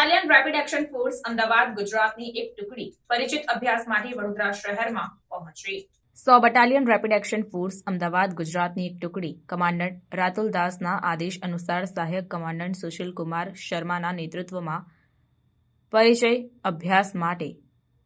Battalion rapid action force Ahmedabad, ગુજરાતની એક ટુકડી પરિચિત અભ્યાસ માટે વડોદરા શહેરમાં પહોંચી. સો battalion rapid action force Ahmedabad, ગુજરાતની એક ટુકડી. કમાન્ડન્ટ રાતુલ દાસના આદેશ અનુસાર સહાયક કમાન્ડન્ટ સુશીલ કુમાર શર્માના નેતૃત્વમાં પરિચય અભ્યાસ માટે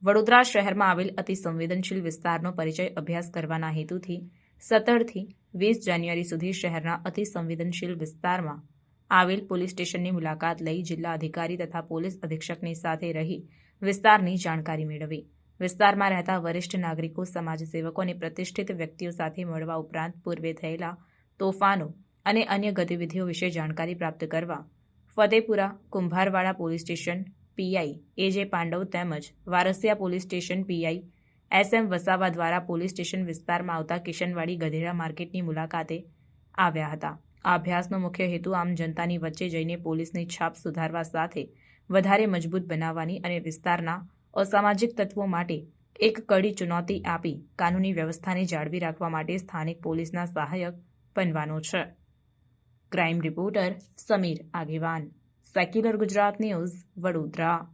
વડોદરા શહેરમાં આવેલ અતિ સંવેદનશીલ વિસ્તારનો પરિચય અભ્યાસ કરવાના હેતુથી સત્તરથી વીસ જાન્યુઆરી સુધી શહેરના અતિ સંવેદનશીલ વિસ્તારમાં આવેલ પોલીસ સ્ટેશનની મુલાકાત લઈ જિલ્લા અધિકારી તથા પોલીસ અધિક્ષકની સાથે રહી વિસ્તારની જાણકારી મેળવી. વિસ્તારમાં રહેતા વરિષ્ઠ નાગરિકો સમાજસેવકો અને પ્રતિષ્ઠિત વ્યક્તિઓ સાથે મળવા ઉપરાંત પૂર્વે થયેલા તોફાનો અને અન્ય ગતિવિધિઓ વિશે જાણકારી પ્રાપ્ત કરવા Fatepura Kumbharwada police station PI A J Pandav તેમજ Varasiya police station PI S M Vasava દ્વારા પોલીસ સ્ટેશન વિસ્તારમાં આવતા કિશનવાડી ગધેડા માર્કેટની મુલાકાતે આવ્યા હતા. આ અભ્યાસનો મુખ્ય હેતુ આમ જનતાની વચ્ચે જઈને પોલીસની છાપ સુધારવા સાથે વધારે મજબૂત બનાવવાની અને વિસ્તારના અસામાજિક તત્વો માટે એક કડી ચુનૌતી આપી કાનૂની વ્યવસ્થાને જાળવી રાખવા માટે સ્થાનિક પોલીસના સહાયક બનવાનો છે. Crime reporter Sameer Agewan. Secular Gujarat news Vadodara.